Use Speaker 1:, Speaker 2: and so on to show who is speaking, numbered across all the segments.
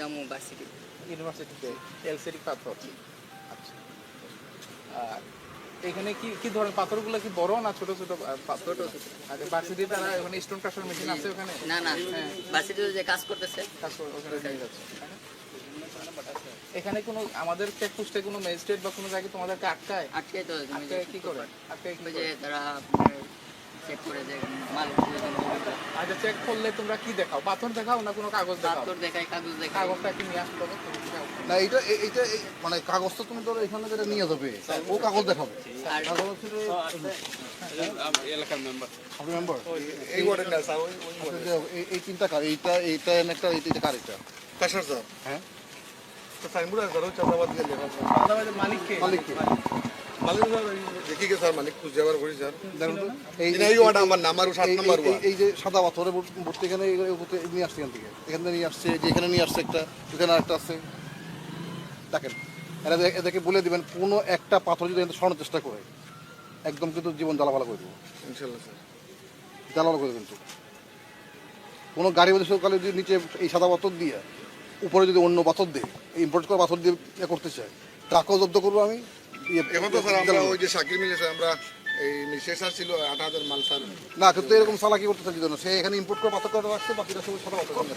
Speaker 1: যাব ভার্সিটি
Speaker 2: ইউনিভার্সিটিতে এলসিডি পাথর। আচ্ছা। আর এখানে কি কি ধরনের পাথরগুলো কি বড় না ছোট ছোট পাথর? আচ্ছা ভার্সিটি তারা ওখানে স্টোন কাটার মেশিন আছে ওখানে?
Speaker 1: না না। ভার্সিটিতে যে কাজ করতেছে।
Speaker 2: কাজ ওখানে নিয়ে যাচ্ছে। এখানে কোনো আমাদের চেকপোস্টে কোনো ম্যাজিস্ট্রেট বা কোনো জায়গায় তোমাদেরকে আটকায়?
Speaker 1: আটকে তো
Speaker 2: আটকায় কি করে? আটকায়?
Speaker 1: যে তারা চেক করে যে মাল
Speaker 2: আচ্ছা চেক করলে তোমরা কি দেখাও? পাথর দেখাও না কোনো কাগজ দেখাও?
Speaker 1: পাথর দেখায় কাগজ
Speaker 2: কাগজটা কি নিয়ে আসতে হবে
Speaker 3: না এটা এ- এইটা এই- মানে কাগজটা তুমি ধরো এখানে যেটা নিয়ে যাবে ও কাগজ দেখাবে। কাগজ আপনি মেম্বার
Speaker 4: এই ওয়ার্ডের না স্যার ওই ওই
Speaker 3: আচ্ছা, যে এই- এই তিনটা কার? এইটা এইটা একটা এইটা এইটা কার এটা
Speaker 4: কাশার স্যার।
Speaker 3: হ্যাঁ?
Speaker 4: তো সাইনবোর্ড চাঁদাবাদ লেখা স্যার
Speaker 2: মালিক কে
Speaker 3: মালিক কে?
Speaker 4: স্যার দেখি গে স্যার মালিক খুঁজে আবার করি স্যার।
Speaker 3: তো, এই
Speaker 4: এই ওয়ার্ড আমার নাম্বার সাত
Speaker 3: এই- এই- যে সাদা পাথরে ভর্তি এখানে নিয়ে আসছে এখান থেকে। এখান থেকে নিয়ে আসছে যে এখানে নিয়ে আসছে একটা এখানে আরেকটা আছে। দেখেন এরা এদের- এদেরকে বলে দিবেন কোনো একটা পাথর যদি সরানোর চেষ্টা করে একদম কিন্তু জীবন জ্বালাপালা করে দেবো।
Speaker 4: ইনশাল্লাহ স্যার।
Speaker 3: জ্বালাপালা করে কিন্তু। কোনো গাড়ি মধ্যে সকালে যদি নিচে এই সাদা পাথর দিয়ে উপরে যদি অন্য পাথর দিয়ে ইম্পোর্ট করা পাথর দিয়ে করতে চায় টাকাও জব্দ করব আমি।
Speaker 4: এখন তো স্যার আমরা ওই যে মিলে স্যার আমরা এই ছিল আট হাজার মাল স্যার।
Speaker 3: না কিন্তু এরকম করতে চাই না সে এখানে ইম্পোর্ট করে পাথর করে রাখছে বাকিটা সব সাদা পাথর করে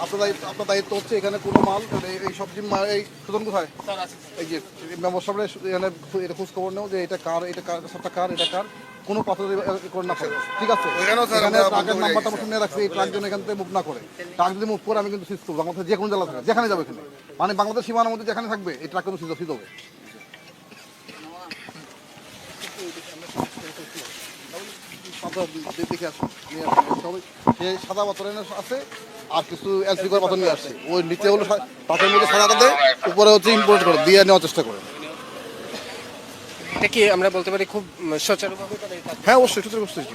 Speaker 3: আপনার দায়িত্ব আপনার দায়িত্ব হচ্ছে এখানে কোনো মাল এই- এই সবজি এই সুতন কোথায়? এই যে মেম্বার সাহেব এখানে এটা খোঁজ খবর নেও যে এটা কার এটা কার সবটা কার এটা কার। কোনো পাথর করে না ঠিক আছে? এখানে
Speaker 4: আমরা
Speaker 3: ট্রাকের নাম্বারটা
Speaker 4: রাখছি,
Speaker 3: শুনে রাখছি এই ট্রাক যেন এখান থেকে মুভ না করে। ট্রাক যদি মুভ করে আমি কিন্তু সিজ করব। বাংলাদেশ যে কোনো জেলা থাকে যেখানে যাবে এখানে মানে বাংলাদেশ সীমানার মধ্যে যেখানে থাকবে এই ট্রাক কিন্তু সিজ সিজ হবে। পাথর দেখে আসুন নিয়ে আসুন সবাই সে সাদা পাথর এনে আছে আর কিছু এলসি পাথর নিয়ে আসছে। ওই নিচে হলো পাথরের মধ্যে সাদা দেয় উপরে হচ্ছে ইম্পোর্ট করে দিয়ে নেওয়ার চেষ্টা করে।
Speaker 5: এটা কি আমরা বলতে পারি খুব
Speaker 3: হ্যাঁ অবশ্যই অবশ্যই।